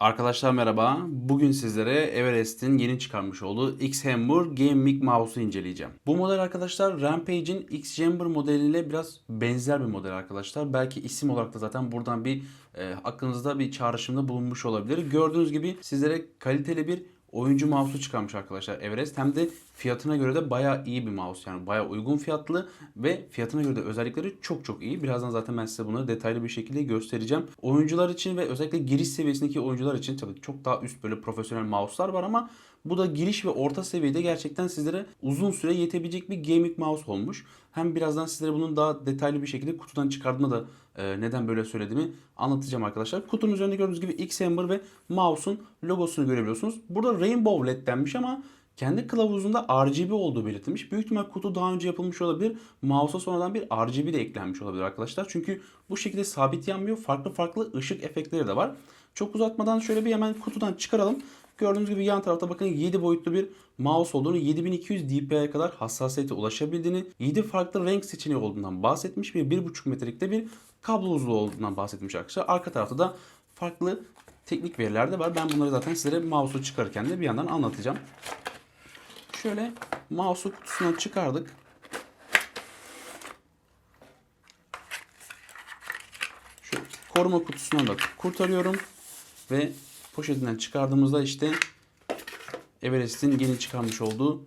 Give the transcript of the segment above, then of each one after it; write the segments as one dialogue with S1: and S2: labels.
S1: Arkadaşlar merhaba. Bugün sizlere Everest'in yeni çıkarmış olduğu X-Hammer Gaming Mouse'u inceleyeceğim. Bu model arkadaşlar Rampage'in X-Jammer modeliyle biraz benzer bir model arkadaşlar. Belki isim olarak da zaten buradan bir e, aklınızda bir çağrışımda bulunmuş olabilir. Gördüğünüz gibi sizlere kaliteli bir oyuncu mouse'u çıkarmış arkadaşlar Everest. Hem de fiyatına göre de bayağı iyi bir mouse. Yani bayağı uygun fiyatlı ve fiyatına göre de özellikleri çok çok iyi. Birazdan zaten ben size bunları detaylı bir şekilde göstereceğim. Oyuncular için ve özellikle giriş seviyesindeki oyuncular için tabii çok daha üst böyle profesyonel mouse'lar var ama bu da giriş ve orta seviyede gerçekten sizlere uzun süre yetebilecek bir gaming mouse olmuş. Hem birazdan sizlere bunun daha detaylı bir şekilde kutudan çıkardığımda da e, neden böyle söylediğimi anlatacağım arkadaşlar. Kutunun üzerinde gördüğünüz gibi X-Hammer ve mouse'un logosunu görebiliyorsunuz. Burada Rainbow LED denmiş ama kendi kılavuzunda RGB olduğu belirtilmiş. Büyük ihtimal kutu daha önce yapılmış olabilir. Mouse'a sonradan bir RGB de eklenmiş olabilir arkadaşlar. Çünkü bu şekilde sabit yanmıyor. Farklı farklı ışık efektleri de var. Çok uzatmadan şöyle bir hemen kutudan çıkaralım. Gördüğünüz gibi yan tarafta bakın 7 boyutlu bir mouse olduğunu, 7200 dpi'ye kadar hassasiyete ulaşabildiğini, 7 farklı renk seçeneği olduğundan bahsetmiş ve 1.5 metrelikte bir kablo uzunluğu olduğundan bahsetmiş arkadaşlar. Arka tarafta da farklı teknik veriler de var. Ben bunları zaten sizlere mouse'u çıkarırken de bir yandan anlatacağım. Şöyle mouse'u kutusundan çıkardık. Şu koruma kutusundan da kurtarıyorum. Ve poşetinden çıkardığımızda işte Everest'in yeni çıkarmış olduğu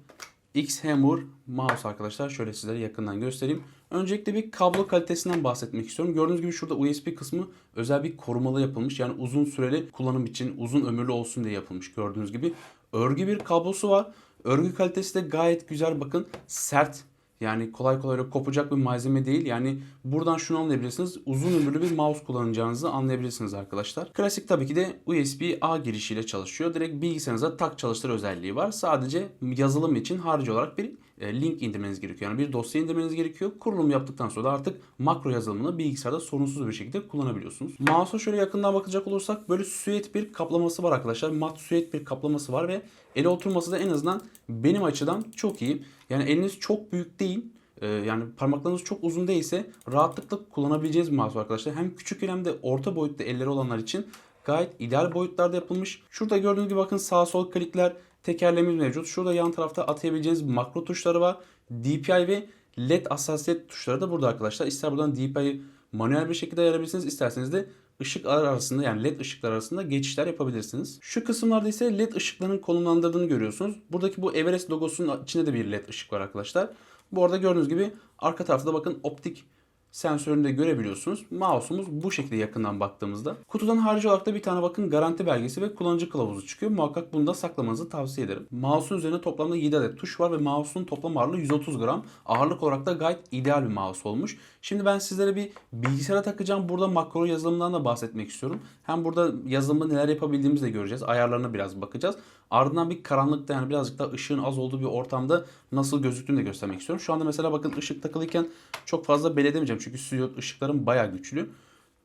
S1: X-Hammer mouse arkadaşlar. Şöyle sizlere yakından göstereyim. Öncelikle bir kablo kalitesinden bahsetmek istiyorum. Gördüğünüz gibi şurada USB kısmı özel bir korumalı yapılmış. Yani uzun süreli kullanım için uzun ömürlü olsun diye yapılmış gördüğünüz gibi. Örgü bir kablosu var. Örgü kalitesi de gayet güzel bakın. Sert yani kolay kolay kopacak bir malzeme değil. Yani buradan şunu anlayabilirsiniz. Uzun ömürlü bir mouse kullanacağınızı anlayabilirsiniz arkadaşlar. Klasik tabii ki de USB-A girişiyle çalışıyor. Direkt bilgisayarınıza tak çalıştır özelliği var. Sadece yazılım için harici olarak bir link indirmeniz gerekiyor. Yani bir dosya indirmeniz gerekiyor. Kurulum yaptıktan sonra da artık makro yazılımını bilgisayarda sorunsuz bir şekilde kullanabiliyorsunuz. Mouse'a şöyle yakından bakacak olursak böyle süet bir kaplaması var arkadaşlar. Mat süet bir kaplaması var ve ele oturması da en azından benim açıdan çok iyi. Yani eliniz çok büyük değil. Ee, yani parmaklarınız çok uzun değilse rahatlıkla kullanabileceğiniz bir mouse arkadaşlar. Hem küçük hem de orta boyutta elleri olanlar için gayet ideal boyutlarda yapılmış. Şurada gördüğünüz gibi bakın sağ sol klikler tekerleğimiz mevcut. Şurada yan tarafta atayabileceğiniz makro tuşları var. DPI ve LED hassasiyet tuşları da burada arkadaşlar. İster buradan DPI'yi manuel bir şekilde ayarlayabilirsiniz. isterseniz de ışıklar arasında yani led ışıklar arasında geçişler yapabilirsiniz. Şu kısımlarda ise led ışıkların konumlandırdığını görüyorsunuz. Buradaki bu Everest logosunun içinde de bir led ışık var arkadaşlar. Bu arada gördüğünüz gibi arka tarafta da bakın optik sensörünü de görebiliyorsunuz. Mouse'umuz bu şekilde yakından baktığımızda. Kutudan harici olarak da bir tane bakın garanti belgesi ve kullanıcı kılavuzu çıkıyor. Muhakkak bunu da saklamanızı tavsiye ederim. Mouse'un üzerinde toplamda 7 adet tuş var ve mouse'un toplam ağırlığı 130 gram. Ağırlık olarak da gayet ideal bir mouse olmuş. Şimdi ben sizlere bir bilgisayara takacağım. Burada makro yazılımından da bahsetmek istiyorum. Hem burada yazılımda neler yapabildiğimizi de göreceğiz. Ayarlarına biraz bakacağız. Ardından bir karanlıkta yani birazcık da ışığın az olduğu bir ortamda nasıl gözüktüğünü de göstermek istiyorum. Şu anda mesela bakın ışık takılıyken çok fazla belli edemeyeceğim. Çünkü stüdyo ışıklarım bayağı güçlü.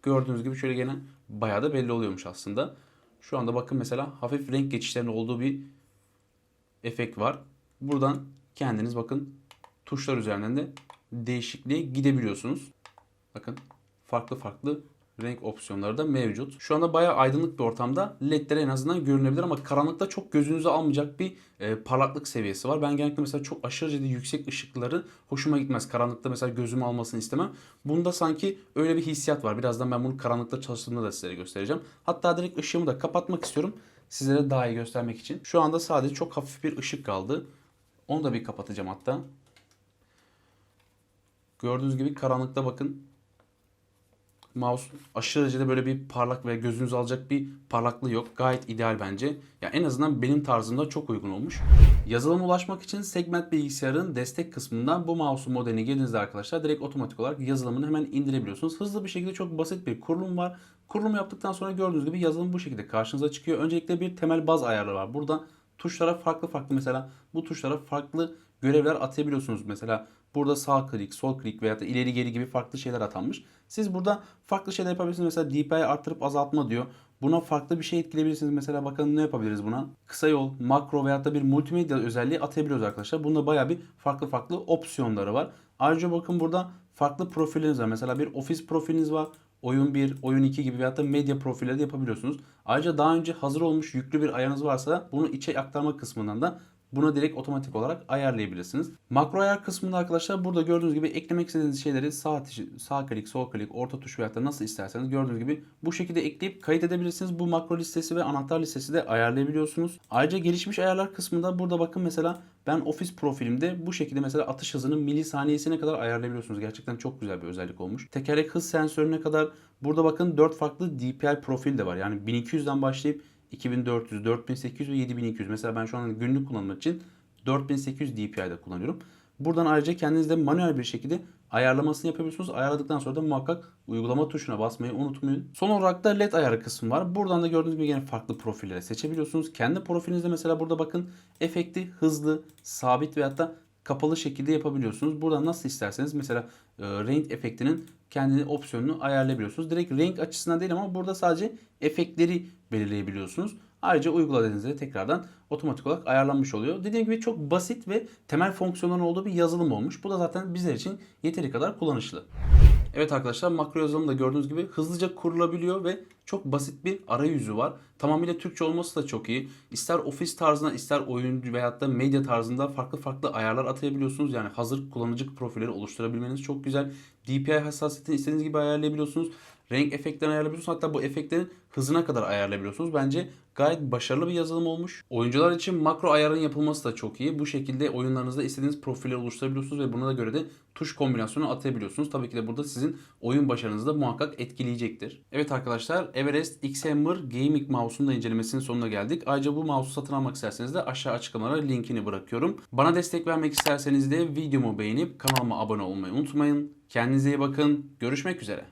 S1: Gördüğünüz gibi şöyle gene bayağı da belli oluyormuş aslında. Şu anda bakın mesela hafif renk geçişlerinin olduğu bir efekt var. Buradan kendiniz bakın tuşlar üzerinden de değişikliğe gidebiliyorsunuz. Bakın farklı farklı renk opsiyonları da mevcut. Şu anda bayağı aydınlık bir ortamda ledler en azından görünebilir ama karanlıkta çok gözünüzü almayacak bir e, parlaklık seviyesi var. Ben genellikle mesela çok aşırı derecede yüksek ışıkları hoşuma gitmez. Karanlıkta mesela gözümü almasını istemem. Bunda sanki öyle bir hissiyat var. Birazdan ben bunu karanlıkta çalıştığımda da sizlere göstereceğim. Hatta direkt ışığımı da kapatmak istiyorum. Sizlere daha iyi göstermek için. Şu anda sadece çok hafif bir ışık kaldı. Onu da bir kapatacağım hatta. Gördüğünüz gibi karanlıkta bakın mouse aşırı derecede böyle bir parlak ve gözünüzü alacak bir parlaklığı yok. Gayet ideal bence. Ya yani en azından benim tarzımda çok uygun olmuş. Yazılıma ulaşmak için segment bilgisayarın destek kısmından bu mouse'un modeline girdiğinizde arkadaşlar direkt otomatik olarak yazılımını hemen indirebiliyorsunuz. Hızlı bir şekilde çok basit bir kurulum var. Kurulum yaptıktan sonra gördüğünüz gibi yazılım bu şekilde karşınıza çıkıyor. Öncelikle bir temel baz ayarı var. Burada tuşlara farklı farklı mesela bu tuşlara farklı görevler atayabiliyorsunuz. Mesela burada sağ klik, sol klik veya da ileri geri gibi farklı şeyler atanmış. Siz burada farklı şeyler yapabilirsiniz. Mesela DPI arttırıp azaltma diyor. Buna farklı bir şey etkileyebilirsiniz. Mesela bakın ne yapabiliriz buna? Kısa yol, makro veya da bir multimedya özelliği atayabiliyoruz arkadaşlar. Bunda baya bir farklı farklı opsiyonları var. Ayrıca bakın burada farklı profiliniz var. Mesela bir ofis profiliniz var. Oyun 1, oyun 2 gibi veyahut da medya profilleri de yapabiliyorsunuz. Ayrıca daha önce hazır olmuş yüklü bir ayarınız varsa bunu içe aktarma kısmından da Buna direkt otomatik olarak ayarlayabilirsiniz. Makro ayar kısmında arkadaşlar burada gördüğünüz gibi eklemek istediğiniz şeyleri sağ, sağ klik, sol klik, orta tuş veyahut da nasıl isterseniz gördüğünüz gibi bu şekilde ekleyip kayıt edebilirsiniz. Bu makro listesi ve anahtar listesi de ayarlayabiliyorsunuz. Ayrıca gelişmiş ayarlar kısmında burada bakın mesela ben ofis profilimde bu şekilde mesela atış hızını milisaniyesine kadar ayarlayabiliyorsunuz. Gerçekten çok güzel bir özellik olmuş. Tekerlek hız sensörüne kadar burada bakın 4 farklı DPI profil de var. Yani 1200'den başlayıp 2400, 4800 ve 7200. Mesela ben şu an günlük kullanmak için 4800 DPI'de kullanıyorum. Buradan ayrıca kendiniz de manuel bir şekilde ayarlamasını yapabiliyorsunuz. Ayarladıktan sonra da muhakkak uygulama tuşuna basmayı unutmayın. Son olarak da LED ayarı kısmı var. Buradan da gördüğünüz gibi yine farklı profilleri seçebiliyorsunuz. Kendi profilinizde mesela burada bakın efekti hızlı, sabit veyahut da kapalı şekilde yapabiliyorsunuz. Buradan nasıl isterseniz mesela e, renk efektinin kendi opsiyonunu ayarlayabiliyorsunuz. Direkt renk açısından değil ama burada sadece efektleri belirleyebiliyorsunuz. Ayrıca uygula dediğinizde tekrardan otomatik olarak ayarlanmış oluyor. Dediğim gibi çok basit ve temel fonksiyonların olduğu bir yazılım olmuş. Bu da zaten bizler için yeteri kadar kullanışlı. Evet arkadaşlar makro yazılım da gördüğünüz gibi hızlıca kurulabiliyor ve çok basit bir arayüzü var. Tamamıyla Türkçe olması da çok iyi. İster ofis tarzında ister oyun veyahut da medya tarzında farklı farklı ayarlar atayabiliyorsunuz. Yani hazır kullanıcı profilleri oluşturabilmeniz çok güzel. DPI hassasiyetini istediğiniz gibi ayarlayabiliyorsunuz. Renk efektlerini ayarlayabiliyorsunuz. Hatta bu efektlerin hızına kadar ayarlayabiliyorsunuz. Bence gayet başarılı bir yazılım olmuş. Oyuncular için makro ayarın yapılması da çok iyi. Bu şekilde oyunlarınızda istediğiniz profilleri oluşturabiliyorsunuz ve buna da göre de tuş kombinasyonu atayabiliyorsunuz. Tabii ki de burada sizin oyun başarınızı da muhakkak etkileyecektir. Evet arkadaşlar Everest X-Hammer Gaming Mouse'un da incelemesinin sonuna geldik. Ayrıca bu mouse'u satın almak isterseniz de aşağı açıklamalara linkini bırakıyorum. Bana destek vermek isterseniz de videomu beğenip kanalıma abone olmayı unutmayın. Kendinize iyi bakın. Görüşmek üzere.